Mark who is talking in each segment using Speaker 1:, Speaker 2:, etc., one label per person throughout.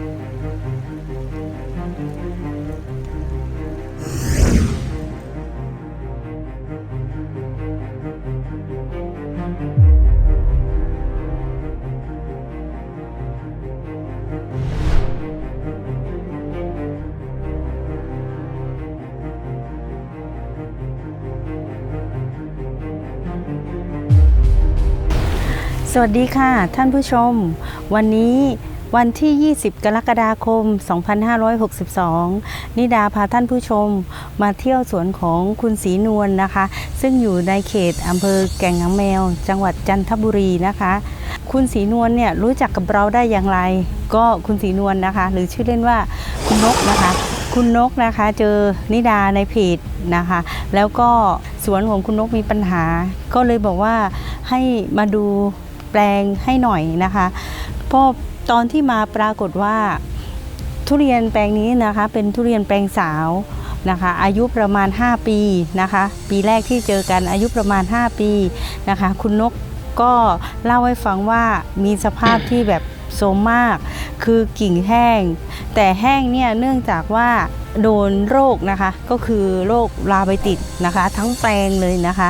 Speaker 1: สวัสดีค่ะ ท่านผู้ชม วันนี้ วันที่ 20 กรกฎาคม 2562 นิดาพาท่านผู้ชมมาเที่ยวสวนของคุณศรีนวลนะคะ ซึ่งอยู่ในเขตอำเภอแก่งหางแมว จังหวัดจันทบุรีนะคะ คุณศรีนวลเนี่ยรู้จักกับเราได้อย่างไร ก็คุณศรีนวลนะคะ หรือชื่อเล่นว่าคุณนกนะคะ คุณนกนะคะเจอนิดาในเพจนะคะ แล้วก็สวนของคุณนกมีปัญหา ก็เลยบอกว่าให้มาดูแปลงให้หน่อยนะคะเพราะ ตอนที่มาปรากฏว่าทุเรียนแปลงนี้นะคะเป็นทุเรียนแปลงสาวนะคะอายุประมาณ 5 ปีนะคะปีแรกที่เจอกันอายุประมาณ 5 ปีนะคะคุณนกก็เล่าให้ฟังว่ามีสภาพที่แบบโทรมมาก คือกิ่งแห้ง แต่แห้งเนี่ยเนื่องจากว่าโดนโรคนะคะก็คือโรคราใบติดนะคะ ทั้งแปลงเลยนะคะ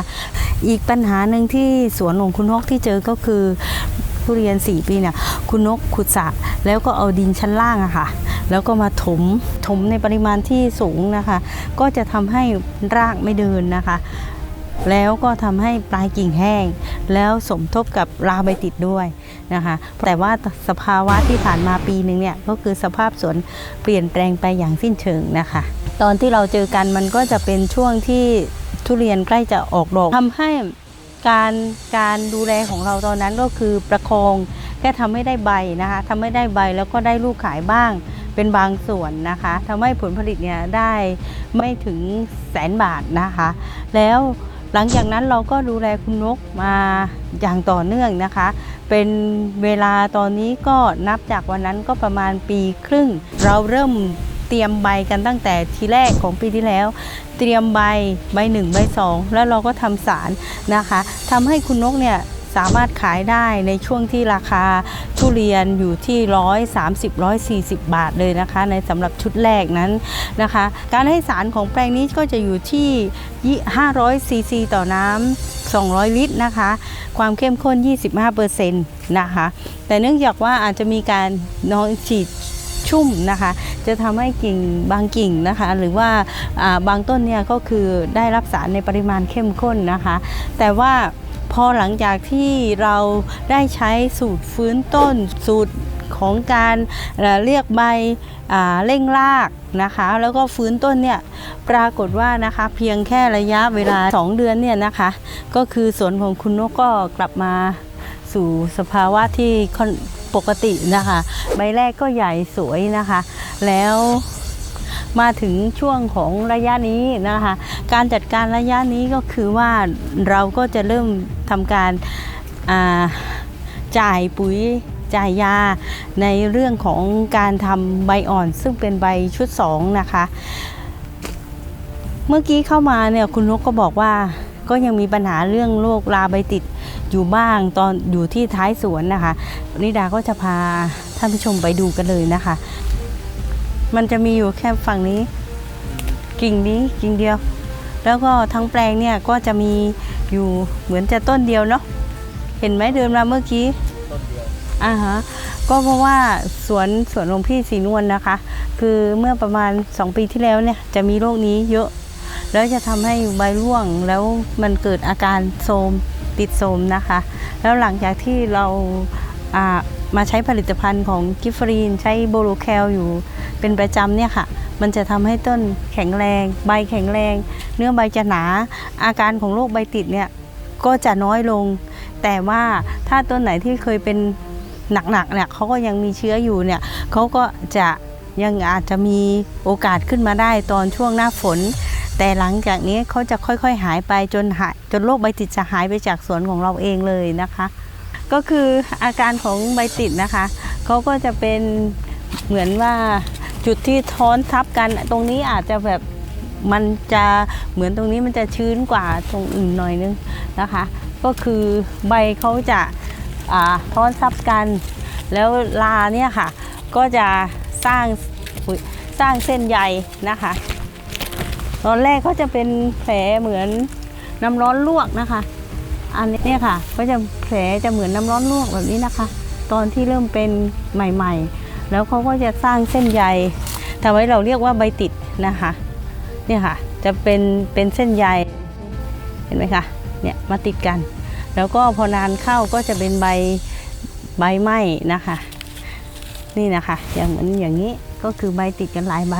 Speaker 1: อีกปัญหาหนึ่งที่สวนของคุณนกที่เจอก็คือ ทุเรียน 4 ปีเนี่ยคุณนกขุดสะแล้วก็เอาดินชั้นล่างอะค่ะ แล้วก็มาถมถมในปริมาณที่สูงนะคะ ก็จะทำให้รากไม่เดินนะคะ แล้วก็ทำให้ปลายกิ่งแห้ง แล้วสมทบกับราใบติดด้วยนะคะ แต่ว่าสภาวะที่ผ่านมาปีหนึ่งเนี่ยก็คือสภาพสวนเปลี่ยนแปลงไปอย่างสิ้นเชิงนะคะ ตอนที่เราเจอกันมันก็จะเป็นช่วงที่ทุเรียนใกล้จะออกดอกทำให้ การการดูแลของเราตอนนั้นก็คือประคองแค่ทำให้ได้ใบนะคะทำให้ได้ใบแล้วก็ได้ลูกขายบ้างเป็นบางส่วนนะคะทำให้ผลผลิตเนี่ยได้ไม่ถึงแสนบาทนะคะ แล้วหลังจากนั้นเราก็ดูแลคุณนกมาอย่างต่อเนื่องนะคะ เป็นเวลาตอนนี้ก็นับจากวันนั้นก็ประมาณปีครึ่ง เราเริ่ม เตรียมใบกันตั้งแต่ทีแรกของปีที่แล้ว เตรียมใบใบหนึ่งใบสองแล้วเราก็ทำสารนะคะทำให้คุณนกเนี่ยสามารถขายได้ในช่วงที่ราคาทุเรียนอยู่ที่130 140บาทเลยนะคะ ในสำหรับชุดแรกนั้นนะคะ การให้สารของแปลงนี้ก็จะอยู่ที่500ซีซีต่อน้ำ200 ลิตรนะคะ ความเข้มข้น 25%นะคะ แต่เนื่องจากว่าอาจจะมีการนอนฉีดชุ่มนะคะ จะทำให้กิ่งบางกิ่งนะคะ หรือว่าบางต้นเนี่ยก็คือได้รับสารในปริมาณเข้มข้นนะคะ แต่ว่าพอหลังจากที่เราได้ใช้สูตรฟื้นต้นสูตรของการเรียกใบเร่งรากนะคะ แล้วก็ฟื้นต้นเนี่ยปรากฏว่านะคะเพียงแค่ระยะเวลา 2 เดือนเนี่ยนะคะ ก็คือสวนของคุณนกก็กลับมาสู่สภาวะที่ ปกตินะคะ ใบแรกก็ใหญ่สวยนะคะ แล้วมาถึงช่วงของระยะนี้นะคะ การจัดการระยะนี้ก็คือว่าเราก็จะเริ่มทำการาจ่ายปุ๋ยจ่ายยาในเรื่องของการทำใบอ่อน ซึ่งเป็นใบชุด2นะคะ เมื่อกี้เข้ามาเนี่ยคุณนกก็บอกว่าก็ยังมีปัญหาเรื่องโรคราใบติด อยู่บ้างตอนอยู่ที่ท้ายสวนนะคะนิดาก็จะพาท่านผู้ชมไปดูกันเลยนะคะ มันจะมีอยู่แค่ฝั่งนี้ กิ่งนี้กิ่งเดียว แล้วก็ทั้งแปลงเนี่ยก็จะมีอยู่เหมือนจะต้นเดียวเนาะเห็นไหมเดินมาเมื่อกี้
Speaker 2: ต้นเดียว
Speaker 1: อ่าฮะก็เพราะว่าสวนสวนหลวงพี่สีนวลนะคะ คือเมื่อประมาณ 2 ปีที่แล้วเนี่ยจะมีโรคนี้เยอะ แล้วจะทำให้ใบร่วงแล้วมันเกิดอาการโทรม ติดโทรมนะคะ แล้วหลังจากที่เราอ่ามาใช้ผลิตภัณฑ์ของกิฟฟรีน ใช้โบโลแคลอยู่เป็นประจำเนี่ยค่ะ มันจะทำให้ต้นแข็งแรง ใบแข็งแรง เนื้อใบจะหนา อาการของโรคใบติดเนี่ยก็จะน้อยลง แต่ว่าถ้าต้นไหนที่เคยเป็นหนักๆเนี่ยเขาก็ยังมีเชื้ออยู่เนี่ยเขาก็จะยังอาจจะมีโอกาสขึ้นมาได้ตอนช่วงหน้าฝน แต่หลังจากนี้เขาจะค่อยๆหายไปจนหายจนโรคใบติดจะหายไปจากสวนของเราเองเลยนะคะ ก็คืออาการของใบติดนะคะเขาก็จะเป็นเหมือนว่าจุดที่ท้อนทับกันตรงนี้อาจจะแบบมันจะเหมือนตรงนี้มันจะชื้นกว่าตรงอื่นหน่อยนึงนะคะ ก็คือใบเขาจะาท้อนทับกัน แล้วลาเนี่ยค่ะ ก็จะสร้างสร้างเส้นใยนะคะ ตอนแรกก็จะเป็นแผลเหมือนน้ำร้อนลวกนะคะ อันนี้เนี่ยค่ะ ก็จะแผลจะเหมือนน้ำร้อนลวกแบบนี้นะคะ ตอนที่เริ่มเป็นใหม่ๆ แล้วเขาก็จะสร้างเส้นใยทำไว้เราเรียกว่าใบติดนะคะ เนี่ยค่ะ จะเป็นเป็นเส้นใยเห็นไหมคะ เนี่ยมาติดกัน แล้วก็พอนานเข้าก็จะเป็นใบใบไหม้นะคะ นี่นะคะ อย่างเหมือนอย่างนี้ก็คือใบติดกันหลายใบ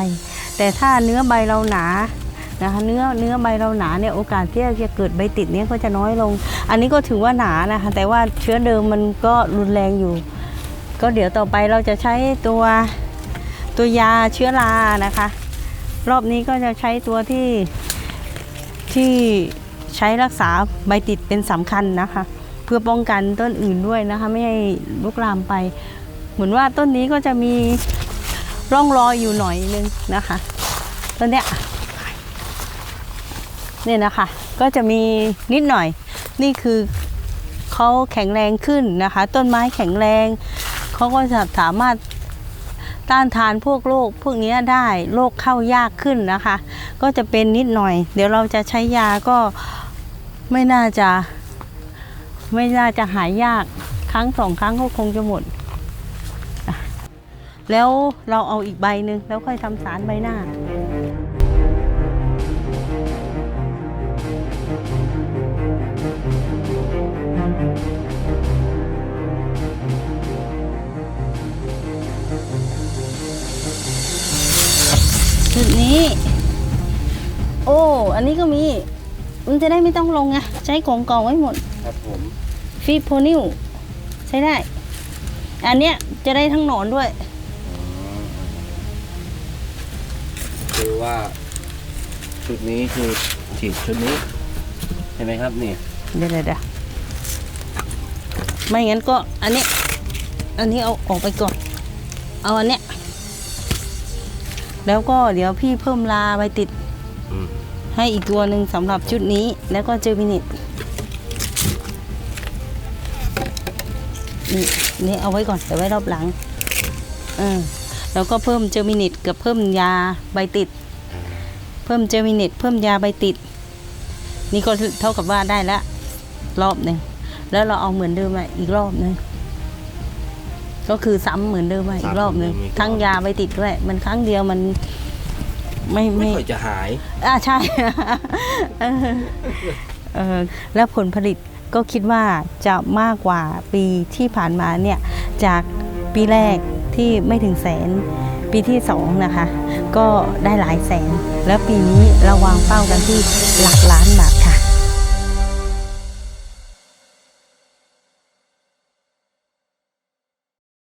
Speaker 1: แต่ถ้าเนื้อใบเราหนา นะคะเนื้อเนื้อใบเราหนาเนี่ยโอกาสที่จะเกิดใบติดเนี่ยก็จะน้อยลง อันนี้ก็ถือว่าหนานะคะแต่ว่าเชื้อเดิมมันก็รุนแรงอยู่ ก็เดี๋ยวต่อไปเราจะใช้ตัวตัวยาเชื้อรานะคะ รอบนี้ก็จะใช้ตัวที่ที่ใช้รักษาใบติดเป็นสำคัญนะคะ เพื่อป้องกันต้นอื่นด้วยนะคะ ไม่ให้ลุกลามไป เหมือนว่าต้นนี้ก็จะมีร่องรอยอยู่หน่อยนึงนะคะต้นเนี้ย เนี่ยนะคะ ก็จะมีนิดหน่อย นี่คือเขาแข็งแรงขึ้นนะคะ ต้นไม้แข็งแรงเขาก็จะสามารถต้านทานพวกโรคพวกนี้ได้โรคเข้ายากขึ้นนะคะ ก็จะเป็นนิดหน่อย เดี๋ยวเราจะใช้ยาก็ไม่น่าจะ ไม่น่าจะหายยากครั้งสองครั้งก็คงจะหมด แล้วเราเอาอีกใบหนึ่งแล้วค่อยทำสารใบหน้า นี้ โอ้ อันนี้ก็มี มันจะได้ไม่ต้องลงไง ใช้ของกองไว้หมด
Speaker 2: ครับผม
Speaker 1: ฟีโพนิวใช้ได้ อันเนี้ยจะได้ทั้งหนอนด้วย
Speaker 2: คือว่า ชุดนี้คือฉีดชุดนี้ ใช่ไหมครับนี่
Speaker 1: เดี๋ยวเดี๋ยวเดี๋ยวไม่งั้นก็อันนี้ อันนี้เอาออกไปก่อน เอาอันเนี้ย แล้วก็เดี๋ยวพี่เพิ่มลาไปติด
Speaker 2: อืม
Speaker 1: ให้อีกตัวหนึ่งสำหรับชุดนี้ แล้วก็เจอมินิตนี่นี่เอาไว้ก่อนเดี๋ยวไว้รอบหลังเออแล้วก็เพิ่มเจอมินิตกับเพิ่มยาใบติด เพิ่มเจอมินิตเพิ่มยาใบติด นี่ก็เท่ากับว่าได้ละรอบหนึ่งแล้วเราเอาเหมือนเดิมมาอีกรอบหนึ่ง ก็คือซ้ำเหมือนเดิมมาอีกรอบหนึ่งทั้งยาใบติดด้วย มันครั้งเดียวมันไม่
Speaker 2: ไม่
Speaker 1: ไม่
Speaker 2: ค่อยจะหาย
Speaker 1: อ่าใช่ เออเออแล้วผลผลิตก็คิดว่าจะมากกว่าปีที่ผ่านมาเนี่ย จากปีแรกที่ไม่ถึงแสน ปีที่สองนะคะ ก็ได้หลายแสน แล้วปีนี้เราวางเป้ากันที่หลักล้านบาทค่ะ